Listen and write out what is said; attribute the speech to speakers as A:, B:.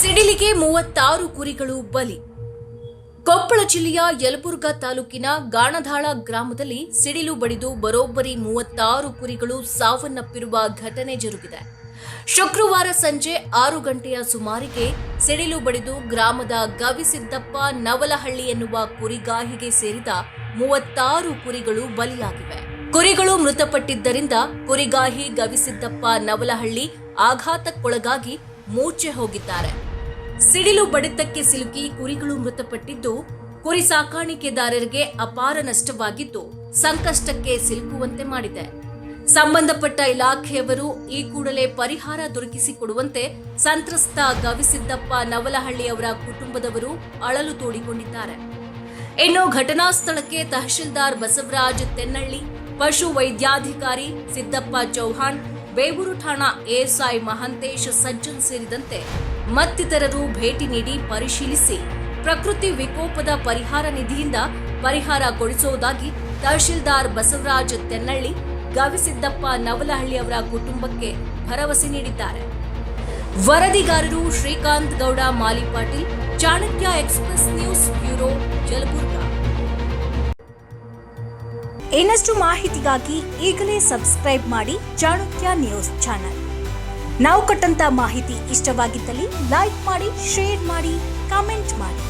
A: ಸಿಡಿಲಿಗೆ ಮೂವತ್ತಾರು ಕುರಿಗಳು ಬಲಿ. ಕೊಪ್ಪಳ ಜಿಲ್ಲೆಯ ಯಲಬುರ್ಗಾ ತಾಲೂಕಿನ ಗಾಣಧಾಳ ಗ್ರಾಮದಲ್ಲಿ ಸಿಡಿಲು ಬಡಿದು ಬರೋಬ್ಬರಿ ಮೂವತ್ತಾರು ಕುರಿಗಳು ಸಾವನ್ನಪ್ಪಿರುವ ಘಟನೆ ಜರುಗಿದೆ. ಶುಕ್ರವಾರ ಸಂಜೆ ಆರು ಗಂಟೆಯ ಸುಮಾರಿಗೆ ಸಿಡಿಲು ಬಡಿದು ಗ್ರಾಮದ ಗವಿಸಿದ್ದಪ್ಪ ನವಲಹಳ್ಳಿ ಎನ್ನುವ ಕುರಿಗಾಹಿಗೆ ಸೇರಿದ ಮೂವತ್ತಾರು ಕುರಿಗಳು ಬಲಿಯಾಗಿವೆ. ಕುರಿಗಳು ಮೃತಪಟ್ಟಿದ್ದರಿಂದ ಕುರಿಗಾಹಿ ಗವಿಸಿದ್ದಪ್ಪ ನವಲಹಳ್ಳಿ ಆಘಾತಕ್ಕೊಳಗಾಗಿ ಮೂರ್ಛೆ ಹೋಗಿದ್ದಾರೆ. ಸಿಡಿಲು ಬಡಿತಕ್ಕೆ ಸಿಲುಕಿ ಕುರಿಗಳು ಮೃತಪಟ್ಟಿದ್ದು, ಕುರಿ ಸಾಕಾಣಿಕೆದಾರರಿಗೆ ಅಪಾರ ನಷ್ಟವಾಗಿದ್ದು, ಸಂಕಷ್ಟಕ್ಕೆ ಸಿಲುಕುವಂತೆ ಮಾಡಿದೆ. ಸಂಬಂಧಪಟ್ಟ ಇಲಾಖೆಯವರು ಈ ಕೂಡಲೇ ಪರಿಹಾರ ದೊರಕಿಸಿಕೊಡುವಂತೆ ಸಂತ್ರಸ್ತ ಗವಿಸಿದ್ದಪ್ಪ ನವಲಹಳ್ಳಿ ಅವರ ಕುಟುಂಬದವರು ಅಳಲು ತೋಡಿಕೊಂಡಿದ್ದಾರೆ. ಇನ್ನು ಘಟನಾ ಸ್ಥಳಕ್ಕೆ ತಹಶೀಲ್ದಾರ್ ಬಸವರಾಜ್ ತೆನ್ನಳ್ಳಿ, ಪಶು ವೈದ್ಯಾಧಿಕಾರಿ ಸಿದ್ದಪ್ಪ ಚೌಹಾಣ್ ಬೇವೂರು ಠಾಣಾ ಎಎಸ್ಐ ಮಹಂತೇಶ್ ಸಜ್ಜನ್ ಸೇರಿದಂತೆ ಮತ್ತಿತರರು ಭೇಟಿ ನೀಡಿ ಪರಿಶೀಲಿಸಿ ಪ್ರಕೃತಿ ವಿಕೋಪದ ಪರಿಹಾರ ನಿಧಿಯಿಂದ ಪರಿಹಾರ ಕೊಡಿಸುವುದಾಗಿ ತಹಶೀಲ್ದಾರ್ ಬಸವರಾಜ್ ತೆನ್ನಳ್ಳಿ, ಗವಿಸಿದ್ದಪ್ಪ ನವಲಹಳ್ಳಿ ಅವರ ಕುಟುಂಬಕ್ಕೆ ಭರವಸೆ ನೀಡಿದ್ದಾರೆ. ವರದಿಗಾರರು ಶ್ರೀಕಾಂತ್ ಗೌಡ, ಮಾಲಿ ಪಾಟೀಲ್, ಚಾಣಕ್ಯ ಎಕ್ಸ್ಪ್ರೆಸ್
B: ಇನ್ನಷ್ಟು ಮಾಹಿತಿಗಾಗಿ ಈಗಲೇ ಸಬ್ಸ್ಕ್ರೈಬ್ ಮಾಡಿ ಚಾಣಕ್ಯ ನ್ಯೂಸ್ ಚಾನಲ್. ನಾವು ಕೊಟ್ಟಂತ ಮಾಹಿತಿ ಇಷ್ಟವಾಗಿದ್ದಲ್ಲಿ ಲೈಕ್ ಮಾಡಿ, ಶೇರ್ ಮಾಡಿ, ಕಾಮೆಂಟ್ ಮಾಡಿ.